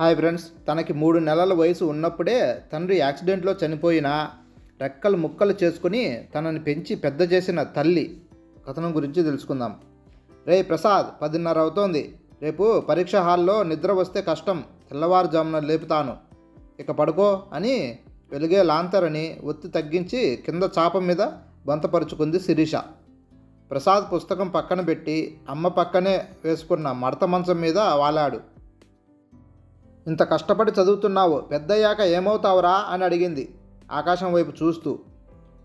Hi friends తనకి మూడు నెలల వయసు ఉన్నప్పుడే తండ్రి యాక్సిడెంట్లో చనిపోయిన రెక్కలు ముక్కలు చేసుకుని తనని పెంచి పెద్ద చేసిన తల్లి. కథనం గురించి తెలుసుకుందాం. రే ప్రసాద్ పదిన్నర అవుతోంది. రేపు పరీక్ష హాల్లో నిద్ర వస్తే కష్టం. తెల్లవారుజామున లేపుతాను. ఇక పడుకో అని వెలిగే లాంతరని ఒత్తి తగ్గించి కింద చాప మీద బంతపరుచుకుంది శిరీష. ప్రసాద్ పుస్తకం పక్కన పెట్టి అమ్మ పక్కనే వేసుకున్న మడత మంచం మీద వాలాడు. ఇంత కష్టపడి చదువుతున్నావు పెద్దయ్యాక ఏమవుతావురా? అని అడిగింది. ఆకాశం వైపు చూస్తూ.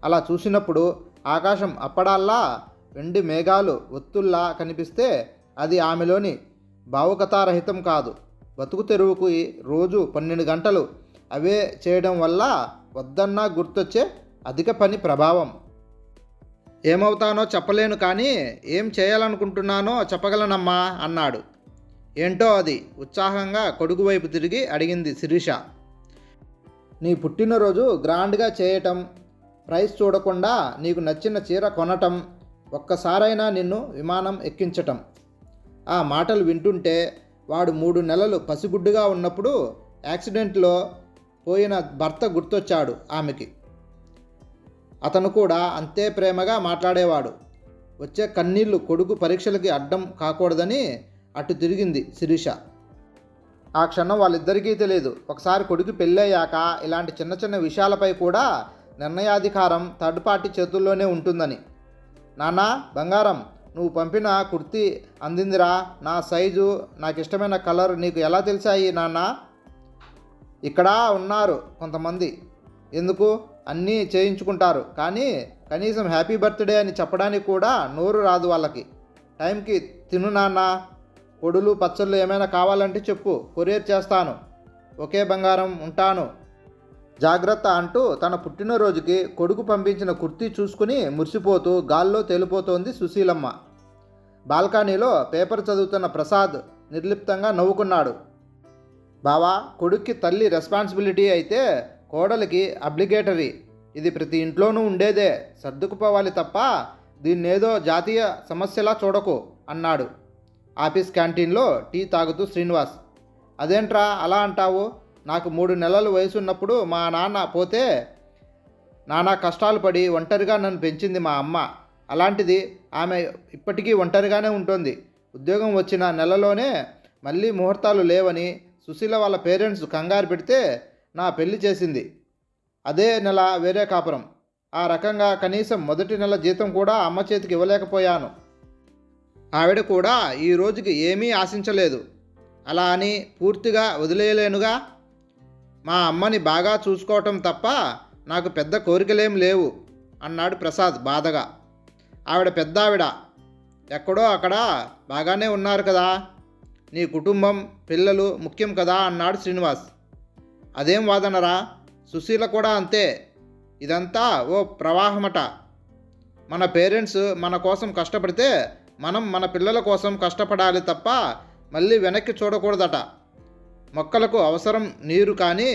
అలా చూసినప్పుడు ఆకాశం అప్పడాల్లా వెండి మేఘాలు ఒత్తుల్లా కనిపిస్తే అది ఆమెలోని భావుకతారహితం కాదు. బతుకు తెరువుకు రోజు పన్నెండు గంటలు. అవే చేయడం వల్ల వద్దన్నా గుర్తొచ్చే అధిక పని ప్రభావం. ఏమవుతానో చెప్పలేను కానీ ఏం చేయాలనుకుంటున్నానో చెప్పగలనమ్మా అన్నాడు. ఏంటో అది ఉత్సాహంగా కొడుకు వైపు తిరిగి అడిగింది శిరీష. నీ పుట్టినరోజు గ్రాండ్గా చేయటం ప్రైస్ చూడకుండా నీకు నచ్చిన చీర కొనటం ఒక్కసారైనా నిన్ను విమానం ఎక్కించటం. ఆ మాటలు వింటుంటే వాడు మూడు నెలలు పసిగుడ్డుగా ఉన్నప్పుడు యాక్సిడెంట్లో పోయిన భర్త గుర్తొచ్చాడు ఆమెకి. అతను కూడా అంతే ప్రేమగా మాట్లాడేవాడు. వచ్చే కన్నీళ్ళు కొడుకు పరీక్షలకి అడ్డం కాకూడదని అటు తిరిగింది శిరీష. ఆ క్షణం వాళ్ళిద్దరికీ తెలియదు. ఒకసారి కొడుకు పెళ్ళయ్యాక ఇలాంటి చిన్న చిన్న విషయాలపై కూడా నిర్ణయాధికారం థర్డ్ పార్టీ చేతుల్లోనే ఉంటుందని. నానా బంగారం నువ్వు పంపిన కుర్తీ అందిందిరా. నా సైజు నాకు ఇష్టమైన కలర్ నీకు ఎలా తెలిసాయి నాన్న? ఇక్కడ ఉన్నారు కొంతమంది. ఎందుకు? అన్నీ చేయించుకుంటారు. కానీ కనీసం హ్యాపీ బర్త్డే అని చెప్పడానికి కూడా నోరు రాదు వాళ్ళకి. టైంకి తిను నాన్న. పొడులు పచ్చళ్ళు ఏమైనా కావాలంటే చెప్పు కొరియర్ చేస్తాను. ఒకే బంగారం ఉంటాను. జాగ్రత్త అంటూ తన పుట్టినరోజుకి కొడుకు పంపించిన కుర్తీ చూసుకుని మురిసిపోతూ గాల్లో తేలిపోతోంది సుశీలమ్మ. బాల్కనీలో పేపర్ చదువుతున్న ప్రసాద్ నిర్లిప్తంగా నవ్వుకున్నాడు. బావా కొడుక్కి తల్లి రెస్పాన్సిబిలిటీ అయితే కోడలికి అబ్లిగేటరీ. ఇది ప్రతి ఇంట్లోనూ ఉండేదే. సర్దుకుపోవాలి తప్ప దీన్నేదో జాతీయ సమస్యలా చూడకు అన్నాడు. ఆఫీస్ క్యాంటీన్లో టీ తాగుతూ శ్రీనివాస్ అదేంట్రా అలా అంటావు? నాకు మూడు నెలలు వయసు ఉన్నప్పుడు మా నాన్న పోతే నానా కష్టాలు పడి ఒంటరిగా నన్ను పెంచింది మా అమ్మ. అలాంటిది ఆమె ఇప్పటికీ ఒంటరిగానే ఉంటుంది. ఉద్యోగం వచ్చిన నెలలోనే మళ్ళీ ముహూర్తాలు లేవని సుశీల వాళ్ళ పేరెంట్స్ కంగారు పెడితే నా పెళ్ళి చేసింది. అదే నెల వేరే కాపురం. ఆ రకంగా కనీసం మొదటి నెల జీతం కూడా అమ్మ చేతికి ఇవ్వలేకపోయాను. ఆవిడ కూడా ఈ రోజుకి ఏమీ ఆశించలేదు. అలా అని పూర్తిగా వదిలేయలేనుగా? మా అమ్మని బాగా చూసుకోవటం తప్ప నాకు పెద్ద కోరికలేం లేవు అన్నాడు ప్రసాద్ బాధగా. ఆవిడ పెద్ద ఆవిడ ఎక్కడో అక్కడ బాగానే ఉన్నారు కదా? నీ కుటుంబం పిల్లలు ముఖ్యం కదా? అన్నాడు శ్రీనివాస్. అదేం వాదనరా? సుశీల కూడా అంతే. ఇదంతా ఓ ప్రవాహమట. మన పేరెంట్స్ మన కోసం కష్టపడితే మనం మన పిల్లల కోసం కష్టపడాలి తప్ప మళ్ళీ వెనక్కి చూడకూడదట. మొక్కలకు అవసరం నీరు కానీ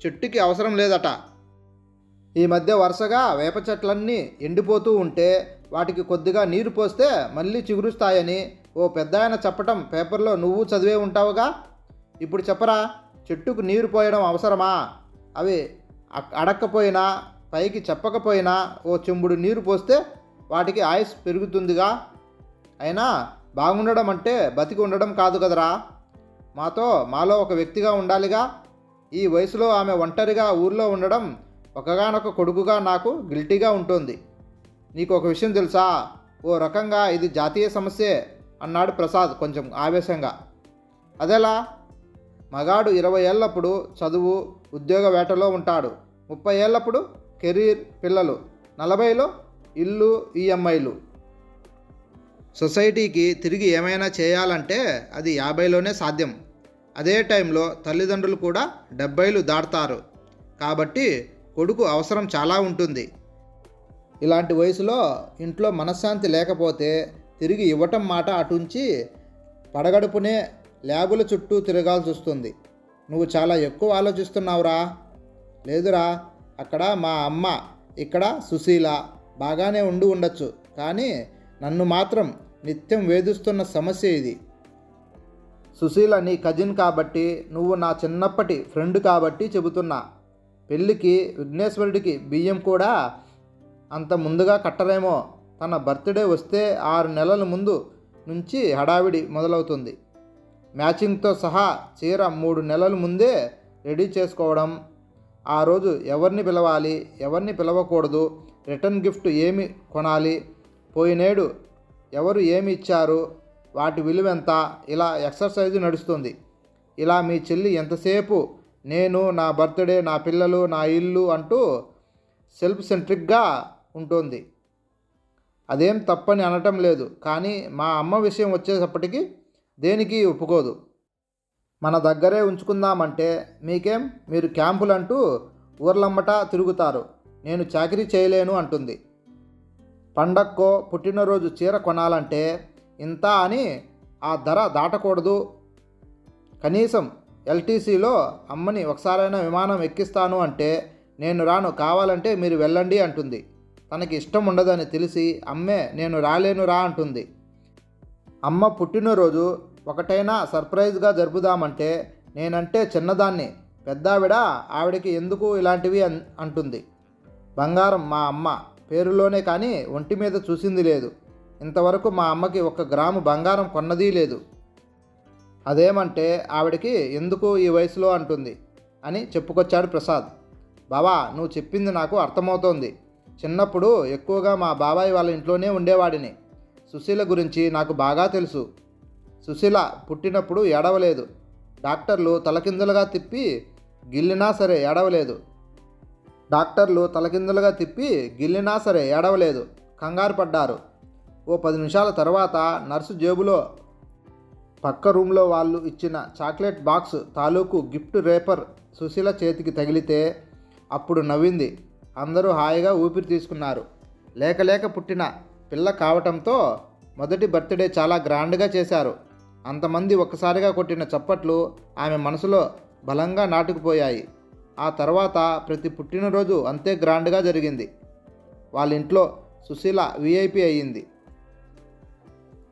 చెట్టుకి అవసరం లేదట. ఈ మధ్య వరుసగా వేప చెట్లన్నీ ఎండిపోతూ ఉంటే వాటికి కొద్దిగా నీరు పోస్తే మళ్ళీ చిగురుస్తాయని ఓ పెద్దాయన చెప్పటం పేపర్లో నువ్వు చదివే ఉంటావుగా? ఇప్పుడు చెప్పరా చెట్టుకు నీరు పోయడం అవసరమా? అవి అడక్కపోయినా పైకి చెప్పకపోయినా ఓ చెంబుడు నీరు పోస్తే వాటికి ఆయుస్ పెరుగుతుందిగా? అయినా బాగుండడం అంటే బతికి ఉండడం కాదు కదరా. మాతో మాలో ఒక వ్యక్తిగా ఉండాలిగా. ఈ వయసులో ఆమె ఒంటరిగా ఊర్లో ఉండడం ఒకగానొక కొడుకుగా నాకు గిల్టీగా ఉంటుంది. నీకు ఒక విషయం తెలుసా? ఓ రకంగా ఇది జాతీయ సమస్యే అన్నాడు ప్రసాద్ కొంచెం ఆవేశంగా. అదెలా? మగాడు ఇరవై ఏళ్ళప్పుడు చదువు ఉద్యోగ వేటలో ఉంటాడు. ముప్పై ఏళ్ళప్పుడు కెరీర్ పిల్లలు. నలభైలో ఇల్లు ఈఎంఐలు. సొసైటీకి తిరిగి ఏమైనా చేయాలంటే అది యాభైలోనే సాధ్యం. అదే టైంలో తల్లిదండ్రులు కూడా డెబ్బైలు దాటుతారు. కాబట్టి కొడుకు అవసరం చాలా ఉంటుంది. ఇలాంటి వయసులో ఇంట్లో మనశ్శాంతి లేకపోతే తిరిగి ఇవ్వటం మాట అటుంచి పడగడుపునే ల్యాబుల చుట్టూ తిరగాల్సి వస్తుంది. నువ్వు చాలా ఎక్కువ ఆలోచిస్తున్నావురా. లేదురా అక్కడ మా అమ్మ ఇక్కడ సుశీల బాగానే ఉండి ఉండొచ్చు. కానీ నన్ను మాత్రం నిత్యం వేధిస్తున్న సమస్య ఇది. సుశీల నీ కజిన్ కాబట్టి నువ్వు నా చిన్నప్పటి ఫ్రెండ్ కాబట్టి చెబుతున్నా. పెళ్ళికి విఘ్నేశ్వరుడికి బియ్యం కూడా అంత ముందుగా కట్టరేమో. తన బర్త్డే వస్తే ఆరు నెలల ముందు నుంచి హడావిడి మొదలవుతుంది. మ్యాచింగ్తో సహా చీర మూడు నెలల ముందే రెడీ చేసుకోవడం. ఆ రోజు ఎవరిని పిలవాలి ఎవరిని పిలవకూడదు రిటర్న్ గిఫ్ట్ ఏమి కొనాలి పోయినేడు ఎవరు ఏమి ఇచ్చారు వాటి విలువ ఎంత ఇలా ఎక్సర్సైజ్ నడుస్తుంది. ఇలా మీ చెల్లి ఎంతసేపు నేను నా బర్త్డే నా పిల్లలు నా ఇల్లు అంటూ సెల్ఫ్ సెంట్రిక్గా ఉంటుంది. అదేం తప్పని అనటం లేదు కానీ మా అమ్మ విషయం వచ్చేటప్పటికి దేనికి ఒప్పుకోదు. మన దగ్గరే ఉంచుకుందామంటే మీకేం? మీరు క్యాంపులంటూ ఊర్లమ్మట తిరుగుతారు. నేను చాకరీ చేయలేను అంటుంది. పండక్కో పుట్టినరోజు చీర కొనాలంటే ఇంత అని ఆ ధర దాటకూడదు. కనీసం ఎల్టీసీలో అమ్మని ఒకసారైనా విమానం ఎక్కిస్తాను అంటే నేను రాను కావాలంటే మీరు వెళ్ళండి అంటుంది. తనకి ఇష్టం ఉండదని తెలిసి అమ్మే నేను రాలేను రా అంటుంది. అమ్మ పుట్టినరోజు ఒకటైనా సర్ప్రైజ్గా జరుపుదామంటే నేనంటే చిన్నదాన్ని పెద్దావిడ ఆవిడకి ఎందుకు ఇలాంటివి అన్ అంటుంది. బంగారం మా అమ్మ. పేరులోనే కానీ ఒంటి మీద చూసింది లేదు. ఇంతవరకు మా అమ్మకి ఒక గ్రాము బంగారం కొన్నదీ లేదు. అదేమంటే ఆవిడకి ఎందుకు ఈ వయసులో అంటుంది అని చెప్పుకొచ్చాడు ప్రసాద్. బావా నువ్వు చెప్పింది నాకు అర్థమవుతోంది. చిన్నప్పుడు ఎక్కువగా మా బాబాయ్ వాళ్ళ ఇంట్లోనే ఉండేవాడిని. సుశీల గురించి నాకు బాగా తెలుసు. సుశీల పుట్టినప్పుడు ఏడవలేదు. డాక్టర్లు తలకిందులుగా తిప్పి గిల్లినా సరే ఏడవలేదు. డాక్టర్లు తలకిందులుగా తిప్పి గిల్లినా సరే ఏడవలేదు కంగారు పడ్డారు. ఓ పది నిమిషాల తర్వాత నర్సు జేబులో పక్క రూమ్లో వాళ్ళు ఇచ్చిన చాక్లెట్ బాక్స్ తాలూకు గిఫ్ట్ రేపర్ సుశీల చేతికి తగిలితే అప్పుడు నవ్వింది. అందరూ హాయిగా ఊపిరి తీసుకున్నారు. లేక లేక పుట్టిన పిల్ల కావటంతో మొదటి బర్త్డే చాలా గ్రాండ్గా చేశారు. అంతమంది ఒక్కసారిగా కొట్టిన చప్పట్లు ఆమె మనసులో బలంగా నాటుకుపోయాయి. ఆ తర్వాత ప్రతి పుట్టినరోజు అంతే గ్రాండ్గా జరిగింది. వాళ్ళ ఇంట్లో సుశీల విఐపి అయ్యింది.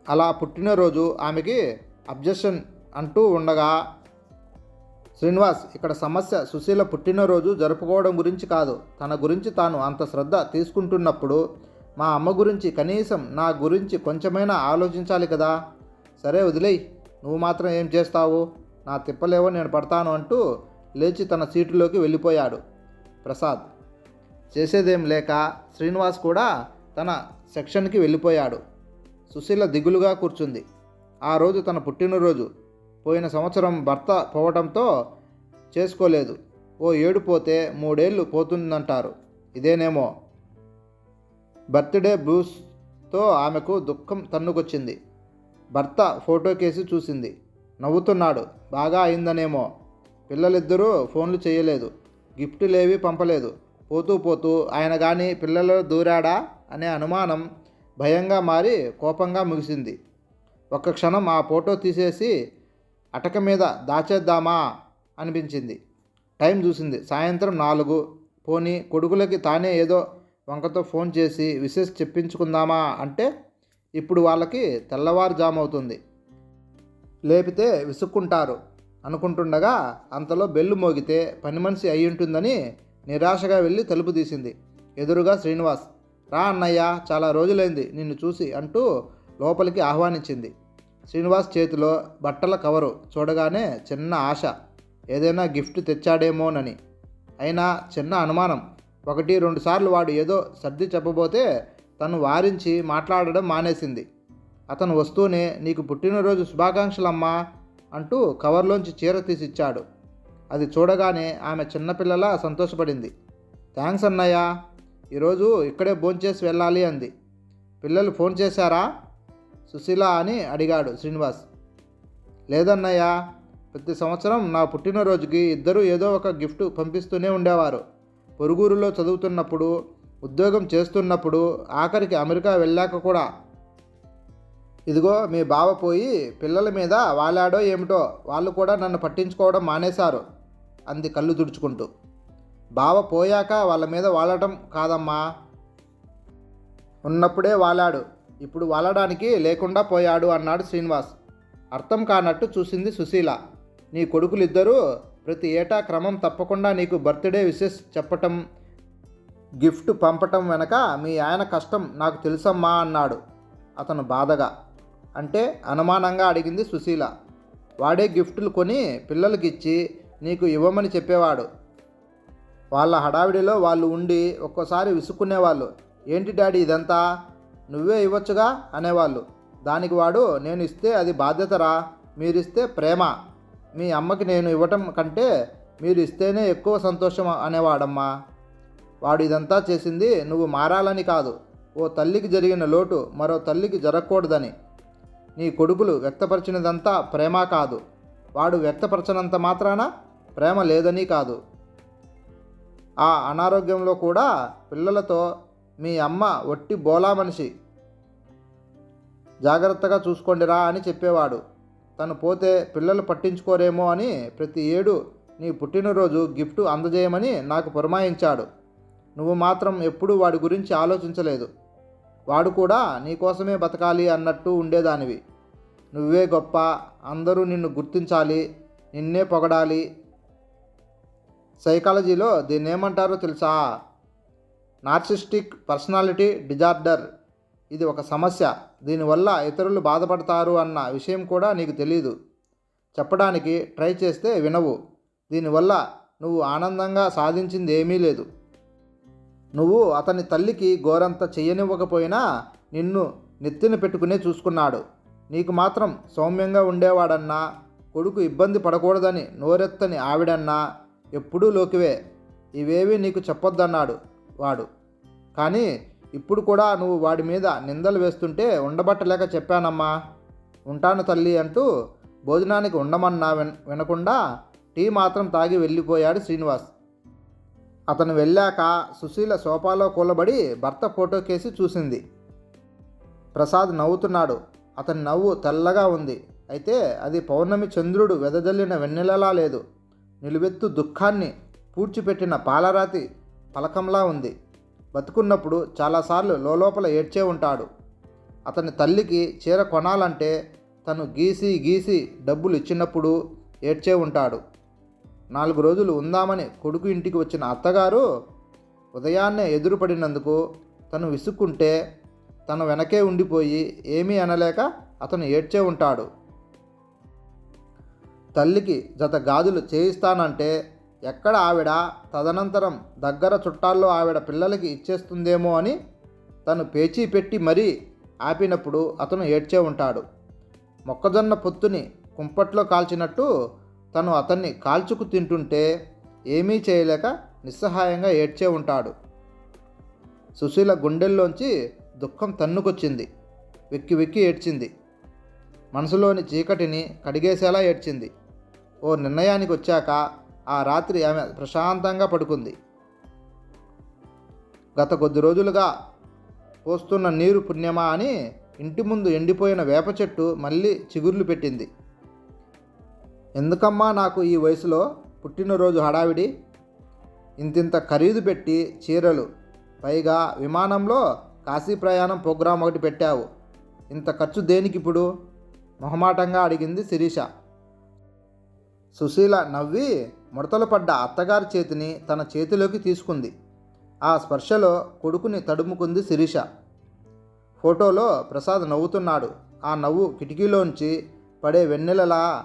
అలా పుట్టినరోజు ఆమెకి అబ్జెక్షన్ అంటూ ఉండగా శ్రీనివాస్ ఇక్కడ సమస్య సుశీల పుట్టినరోజు జరుపుకోవడం గురించి కాదు. తన గురించి తాను అంత శ్రద్ధ తీసుకుంటున్నప్పుడు మా అమ్మ గురించి కనీసం నా గురించి కొంచెమైనా ఆలోచించాలి కదా. సరే వదిలేయ్ నువ్వు మాత్రం ఏం చేస్తావు? నా తిప్పలేవో నేను పడతాను అంటూ లేచి తన సీటులోకి వెళ్ళిపోయాడు ప్రసాద్. చేసేదేం లేక శ్రీనివాస్ కూడా తన సెక్షన్కి వెళ్ళిపోయాడు. సుశీల దిగులుగా కూర్చుంది. ఆ రోజు తన పుట్టినరోజు. పోయిన సంవత్సరం భర్త పోవడంతో చేసుకోలేదు. ఓ ఏడు పోతే మూడేళ్ళు పోతుందంటారు. ఇదేనేమో. బర్త్డే బ్లూస్తో ఆమెకు దుఃఖం తన్నుకొచ్చింది. భర్త ఫోటో కేసి చూసింది. నవ్వుతున్నాడు. బాగా అయిందనేమో. పిల్లలిద్దరూ ఫోన్లు చేయలేదు. గిఫ్టులేవి పంపలేదు. పోతూ పోతూ ఆయన కానీ పిల్లలు దూరాడా అనే అనుమానం భయంగా మారి కోపంగా ముగిసింది. ఒక్క క్షణం ఆ ఫోటో తీసేసి అటక మీద దాచేద్దామా అనిపించింది. టైం చూసింది. సాయంత్రం నాలుగు. పోనీ కొడుకులకి తానే ఏదో వంకతో ఫోన్ చేసి విశేష చెప్పించుకుందామా అంటే ఇప్పుడు వాళ్ళకి తెల్లవారుజామవుతుంది. లేపితే విసుక్కుంటారు. అనుకుంటుండగా అంతలో బెల్లు మోగితే పని మనిషి అయి ఉంటుందని నిరాశగా వెళ్ళి తలుపు తీసింది. ఎదురుగా శ్రీనివాస్ రా అన్నయ్య చాలా రోజులైంది నిన్ను చూసి అంటూ లోపలికి ఆహ్వానించింది. శ్రీనివాస్ చేతిలో బట్టల కవరు చూడగానే చిన్న ఆశ ఏదైనా గిఫ్ట్ తెచ్చాడేమోనని అయినా చిన్న అనుమానం ఒకటి రెండు సార్లు వాడు ఏదో సర్ది చెప్పబోతే తను వారించి మాట్లాడడం మానేసింది. అతను వస్తూనే నీకు పుట్టినరోజు శుభాకాంక్షలమ్మా అంటూ కవర్లోంచి చీర తీసిచ్చాడు. అది చూడగానే ఆమె చిన్నపిల్లలా సంతోషపడింది. థ్యాంక్స్ అన్నయ్య ఈరోజు ఇక్కడే భోంచేసి వెళ్ళాలి అంది. పిల్లలు ఫోన్ చేశారా? సుశీల అని అడిగాడు శ్రీనివాస్. లేదన్నయ్య ప్రతి సంవత్సరం నా పుట్టినరోజుకి ఇద్దరూ ఏదో ఒక గిఫ్ట్ పంపిస్తూనే ఉండేవారు. పొరుగురులో చదువుతున్నప్పుడు ఉద్యోగం చేస్తున్నప్పుడు ఆఖరికి అమెరికా వెళ్ళాక కూడా ఇదిగో మీ బావ పోయి పిల్లల మీద వాలాడో ఏమిటో వాళ్ళు కూడా నన్ను పట్టించుకోవడం మానేశారు అంది కళ్ళు తుడుచుకుంటూ. బావ పోయాక వాళ్ళ మీద వాలటం కాదమ్మా. ఉన్నప్పుడే వాలాడు ఇప్పుడు వాలడానికి లేకుండా పోయాడు అన్నాడు శ్రీనివాస్. అర్థం కానట్టు చూసింది సుశీల. నీ కొడుకులిద్దరూ ప్రతి ఏటా క్రమం తప్పకుండా నీకు బర్త్డే విషెస్ చెప్పటం గిఫ్ట్ పంపటం వెనక మీ ఆయన కష్టం నాకు తెలుసమ్మా అన్నాడు. అతను బాధగా. అంటే అనుమానంగా అడిగింది సుశీల. వాడే గిఫ్టులు కొని పిల్లలకి ఇచ్చి నీకు ఇవ్వమని చెప్పేవాడు. వాళ్ళ హడావిడిలో వాళ్ళు ఉండి ఒక్కోసారి విసుక్కునేవాళ్ళు. ఏంటి డాడీ ఇదంతా? నువ్వే ఇవ్వచ్చుగా? అనేవాళ్ళు. దానికి వాడు నేను ఇస్తే అది బాధ్యతరా? మీరిస్తే ప్రేమ. మీ అమ్మకి నేను ఇవ్వటం కంటే మీరు ఇస్తేనే ఎక్కువ సంతోషం అనేవాడమ్మా. వాడు ఇదంతా చేసింది నువ్వు మారాలని కాదు. ఓ తల్లికి జరిగిన లోటు మరో తల్లికి జరగకూడదని. నీ కొడుకులు వ్యక్తపరిచినదంతా ప్రేమ కాదు. వాడు వ్యక్తపరచనంత మాత్రాన ప్రేమ లేదని కాదు. ఆ అనారోగ్యంలో కూడా పిల్లలతో మీ అమ్మ ఒట్టి బోలా మనిషి. జాగ్రత్తగా చూసుకోండిరా అని చెప్పేవాడు. తను పోతే పిల్లలు పట్టించుకోరేమో అని ప్రతి ఏడు నీ పుట్టినరోజు గిఫ్ట్ అందజేయమని నాకు పురమాయించాడు. నువ్వు మాత్రం ఎప్పుడూ వాడి గురించి ఆలోచించలేదు. వాడు కూడా నీకోసమే బతకాలి అన్నట్టు ఉండేదానివి. నువ్వే గొప్ప అందరూ నిన్ను గుర్తించాలి నిన్నే పొగడాలి. సైకాలజీలో దీన్ని ఏమంటారో తెలుసా? Narcissistic personality disorder. ఇది ఒక సమస్య. దీనివల్ల ఇతరులు బాధపడతారు అన్న విషయం కూడా నీకు తెలియదు చెప్పడానికి ట్రై చేస్తే వినవు. దీనివల్ల నువ్వు ఆనందంగా సాధించింది ఏమీ లేదు. నువ్వు అతని తల్లికి గోరంత చెయ్యనివ్వకపోయినా నిన్ను నెత్తిన పెట్టుకునే చూసుకున్నాడు. నీకు మాత్రం సౌమ్యంగా ఉండేవాడన్నా కొడుకు ఇబ్బంది పడకూడదని నోరెత్తని ఆవిడన్నా ఎప్పుడూ లోకివే. ఇవేవి నీకు చెప్పొద్దన్నాడు వాడు. కానీ ఇప్పుడు కూడా నువ్వు వాడి మీద నిందలు వేస్తుంటే ఉండబట్టలేక చెప్పానమ్మా. ఉంటాను తల్లి అంటూ భోజనానికి ఉండమన్నా విన వినకుండా టీ మాత్రం తాగి వెళ్ళిపోయాడు శ్రీనివాస్. అతను వెళ్ళాక సుశీల సోఫాలో కూలబడి భర్త ఫోటో కేసి చూసింది. ప్రసాద్ నవ్వుతున్నాడు. అతని నవ్వు తెల్లగా ఉంది. అయితే అది పౌర్ణమి చంద్రుడు వెదజల్లిన వెన్నెలలా లేదు. నిలువెత్తు దుఃఖాన్ని పూడ్చిపెట్టిన పాలరాతి పలకంలా ఉంది. బతుకున్నప్పుడు చాలాసార్లు లోపల ఏడ్చే ఉంటాడు. అతని తల్లికి చీర కొనాలంటే తను గీసి గీసి డబ్బులు ఇచ్చినప్పుడు ఏడ్చే ఉంటాడు. నాలుగు రోజులు ఉందామని కొడుకు ఇంటికి వచ్చిన అత్తగారు ఉదయాన్నే ఎదురుపడినందుకు తను విసుక్కుంటే తను వెనకే ఉండిపోయి ఏమీ అనలేక అతను ఏడ్చే ఉంటాడు. తల్లికి జత గాజులు చేయిస్తానంటే ఎక్కడ ఆవిడ తదనంతరం దగ్గర చుట్టాల్లో ఆవిడ పిల్లలకి ఇచ్చేస్తుందేమో అని తను పేచీ పెట్టి మరీ ఆపినప్పుడు అతను ఏడ్చే ఉంటాడు. మొక్కజొన్న పొత్తుని కుంపట్లో కాల్చినట్టు తను అతన్ని కాల్చుకు తింటుంటే ఏమీ చేయలేక నిస్సహాయంగా ఏడ్చే ఉంటాడు. సుశీల గుండెల్లోంచి దుఃఖం తన్నుకొచ్చింది. వెక్కి వెక్కి ఏడ్చింది. మనసులోని చీకటిని కడిగేసేలా ఏడ్చింది. ఓ నిర్ణయానికి వచ్చాక ఆ రాత్రి ఆమె ప్రశాంతంగా పడుకుంది. గత కొద్ది రోజులుగా పోస్తున్న నీరు పుణ్యమా అని ఇంటి ముందు ఎండిపోయిన వేప చెట్టు మళ్ళీ చిగుర్లు పెట్టింది. ఎందుకమ్మా నాకు ఈ వయసులో పుట్టినరోజు హడావిడి? ఇంతింత ఖరీదు పెట్టి చీరలు. పైగా విమానంలో కాశీ ప్రయాణం ప్రోగ్రాం ఒకటి పెట్టావు. ఇంత ఖర్చు దేనికి ఇప్పుడు మొహమాటంగా అడిగింది శిరీష. సుశీల నవ్వి ముడతలు పడ్డ అత్తగారి చేతిని తన చేతిలోకి తీసుకుంది. ఆ స్పర్శలో కొడుకుని తడుముకుంది శిరీష. ఫోటోలో ప్రసాద్ నవ్వుతున్నాడు. ఆ నవ్వు కిటికీలోంచి పడే వెన్నెలలా